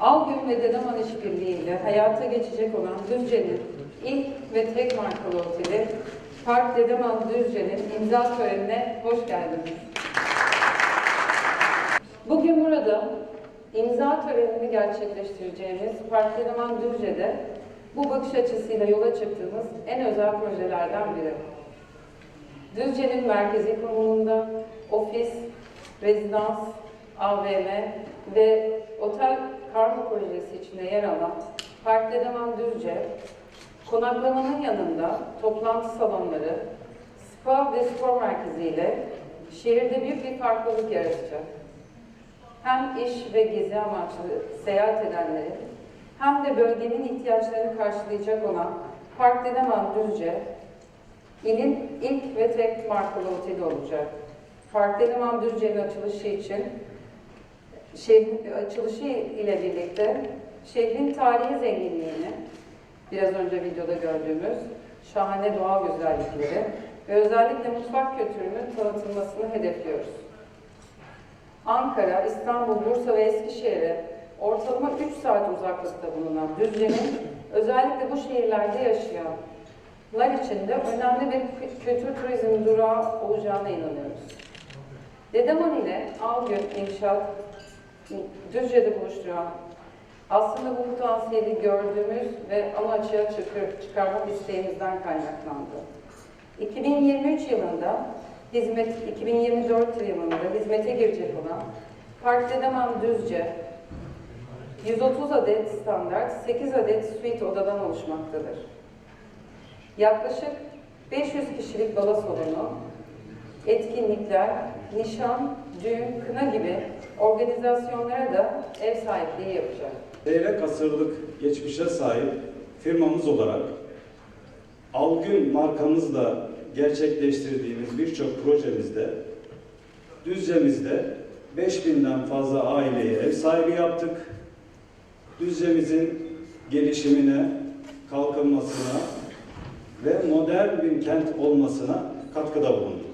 Algün ve Dedeman İşbirliği ile hayata geçecek olan Düzce'nin ilk ve tek markalı oteli Park Dedeman Düzce'nin imza törenine hoş geldiniz. Bugün burada imza törenini gerçekleştireceğimiz Park Dedeman Düzce'de bu bakış açısıyla yola çıktığımız en özel projelerden biri. Düzce'nin merkezi konumunda ofis, rezidans, AVM ve otel karma projesi içinde yer alan Park Dedeman Düzce, konaklamanın yanında toplantı salonları, spa ve spor merkeziyle şehirde büyük bir farklılık yaratacak. Hem iş ve gezi amaçlı seyahat edenlerin hem de bölgenin ihtiyaçlarını karşılayacak olan Park Dedeman Düzce, İlin ilk ve tek markalı oteli olacak. Park Deliman Düzce'nin açılışı için şehrin açılışı ile birlikte şehrin tarihi zenginliğini, biraz önce videoda gördüğümüz şahane doğal güzellikleri ve özellikle mutfak kültürünün tanıtılmasını hedefliyoruz. Ankara, İstanbul, Bursa ve Eskişehir'e ortalama 3 saat uzaklıkta bulunan Düzce'nin özellikle bu şehirlerde yaşayan lar içinde önemli bir kültür turizm durağı olacağına inanıyoruz. Dedeman ile Algün İnşaat Düzce'de buluşturan aslında bu potansiyeli gördüğümüz ve ama açığa çıkar, çıkarmak isteğimizden kaynaklandı. 2023 yılında hizmet 2024 yılında hizmete girecek olan Park Dedeman Düzce 130 adet standart, 8 adet suite odadan oluşmaktadır. Yaklaşık 500 kişilik bala salonu, etkinlikler, nişan, düğün, kına gibi organizasyonlara da ev sahipliği yapacak. Çeyrek asırlık geçmişe sahip firmamız olarak Algün markamızla gerçekleştirdiğimiz birçok projemizde Düzce'mizde 5000'den fazla aileyi ev sahibi yaptık. Düzce'mizin gelişimine, kalkınmasına ve modern bir kent olmasına katkıda bulunduk.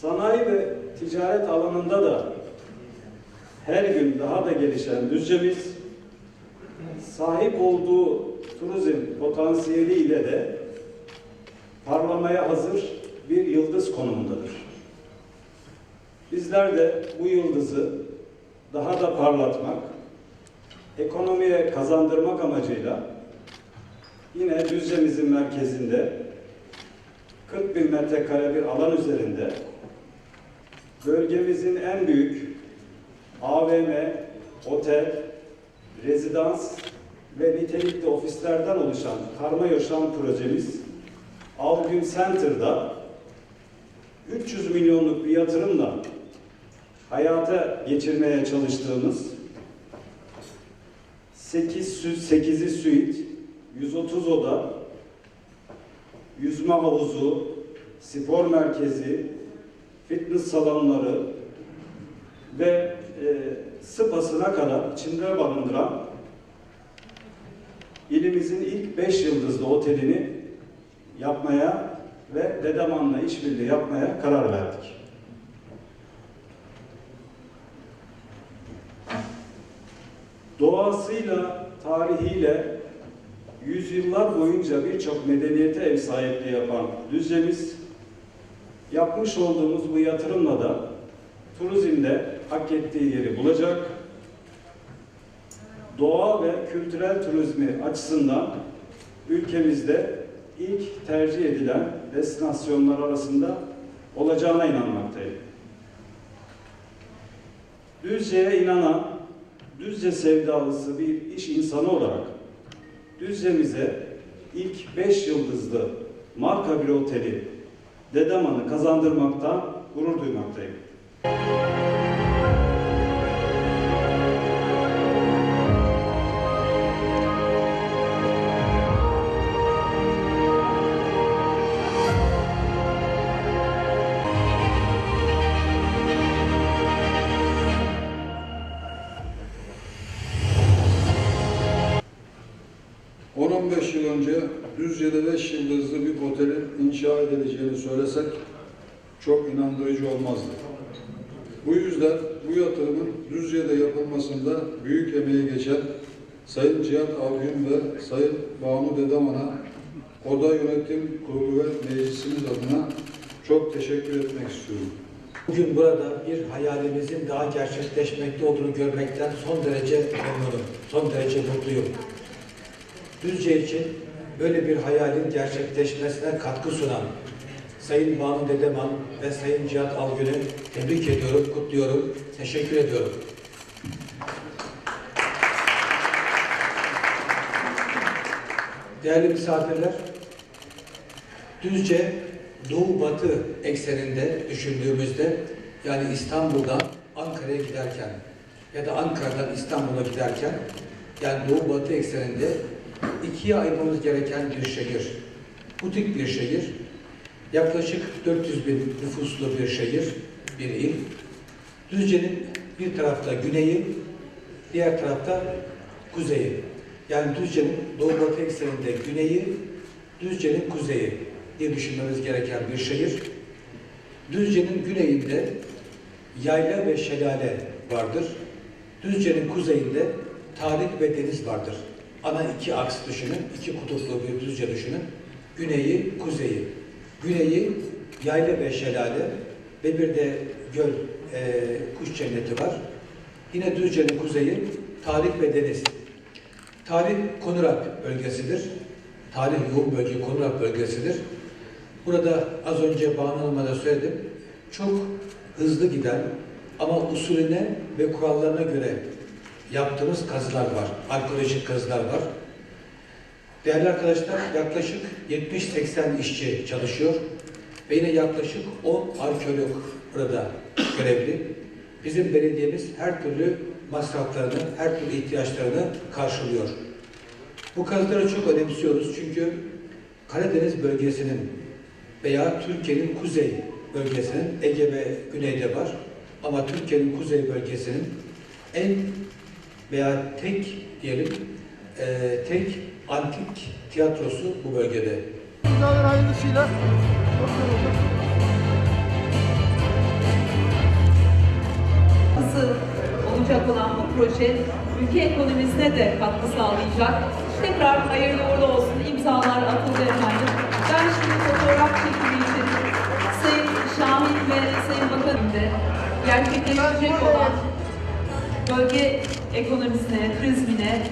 Sanayi ve ticaret alanında da her gün daha da gelişen Düzce'miz sahip olduğu turizm potansiyeli ile de parlamaya hazır bir yıldız konumundadır. Bizler de bu yıldızı daha da parlatmak, ekonomiye kazandırmak amacıyla yine Düzce'mizin merkezinde 40 bin metrekare bir alan üzerinde bölgemizin en büyük AVM, otel, rezidans ve nitelikli ofislerden oluşan karma yaşam projemiz Algün Center'da 300 milyonluk bir yatırımla hayata geçirmeye çalıştığımız 8 8'i suite, 130 oda, yüzme havuzu, spor merkezi, fitness salonları ve e, spasına kadar içinde barındıran ilimizin ilk 5 yıldızlı otelini yapmaya ve Dedeman'la işbirliği yapmaya karar verdik. Doğasıyla, tarihiyle yüzyıllar boyunca birçok medeniyete ev sahipliği yapan Düzce'miz yapmış olduğumuz bu yatırımla da turizmde hak ettiği yeri bulacak. Doğa ve kültürel turizmi açısından ülkemizde ilk tercih edilen destinasyonlar arasında olacağına inanmaktayım. Düzce'ye inanan, Düzce sevdalısı bir iş insanı olarak Düzce'mize ilk 5 yıldızlı marka bir oteli Dedeman'ı kazandırmaktan gurur duymaktayım. ...10-15 yıl önce Düzce'de 5 yıldızlı bir otelin inşa edileceğini söylesek çok inandırıcı olmazdı. Bu yüzden bu yatırımın Düzce'de yapılmasında büyük emeği geçen Sayın Cihat Avgün ve Sayın Banu Dedeman'a Oda Yönetim Kurulu ve Meclisimiz adına çok teşekkür etmek istiyorum. Bugün burada bir hayalimizin daha gerçekleşmekte olduğunu görmekten son derece memnunum, son derece mutluyum. Düzce için böyle bir hayalin gerçekleşmesine katkı sunan Sayın Banu Dedeman ve Sayın Cihat Algün'ü tebrik ediyorum, kutluyorum, teşekkür ediyorum. Değerli misafirler, Düzce doğu-batı ekseninde düşündüğümüzde yani İstanbul'dan Ankara'ya giderken ya da Ankara'dan İstanbul'a giderken yani doğu-batı ekseninde ikiye ayırmamız gereken bir şehir. Butik bir şehir. Yaklaşık 400 bin nüfuslu bir şehir, bir il. Düzce'nin bir tarafta güneyi, diğer tarafta kuzeyi. Yani Düzce'nin doğu-batı ekseninde güneyi, Düzce'nin kuzeyi diye düşünmemiz gereken bir şehir. Düzce'nin güneyinde yayla ve şelale vardır. Düzce'nin kuzeyinde tarih ve deniz vardır. Ana iki aks düşünün, iki kutuplu bir Düzce düşünün. Güneyi, kuzeyi. Güneyi yayla ve şelale ve bir de göl, e, kuş cenneti var. Yine Düzce'nin kuzeyi tarih ve deniz. Tarih Konurak bölgesidir. Tarih yoğun bölge Konurak bölgesidir. Burada az önce Banu Hanım'a söyledim. Çok hızlı giden ama usulüne ve kurallarına göre yaptığımız kazılar var. Arkeolojik kazılar var. Değerli arkadaşlar yaklaşık 70-80 işçi çalışıyor ve yine yaklaşık 10 arkeolog burada görevli. Bizim belediyemiz her türlü masraflarını, her türlü ihtiyaçlarını karşılıyor. Bu kazıları çok önemsiyoruz çünkü Karadeniz bölgesinin veya Türkiye'nin kuzey bölgesinin Ege ve Güney'de var. Ama Türkiye'nin kuzey bölgesinin en veya tek diyelim e, tek antik tiyatrosu bu bölgede. Binalar hayırlısıyla katkısı olacak olan bu proje ülke ekonomisine de katkı sağlayacak. Tekrar hayırlı uğurlu olsun. İmzalar atıldı efendim. Ben şimdi fotoğraf çekimi için Sayın Şamil ve Sayın Bakanım da gerçekleşecek olan bölge ekonomisine, turizmine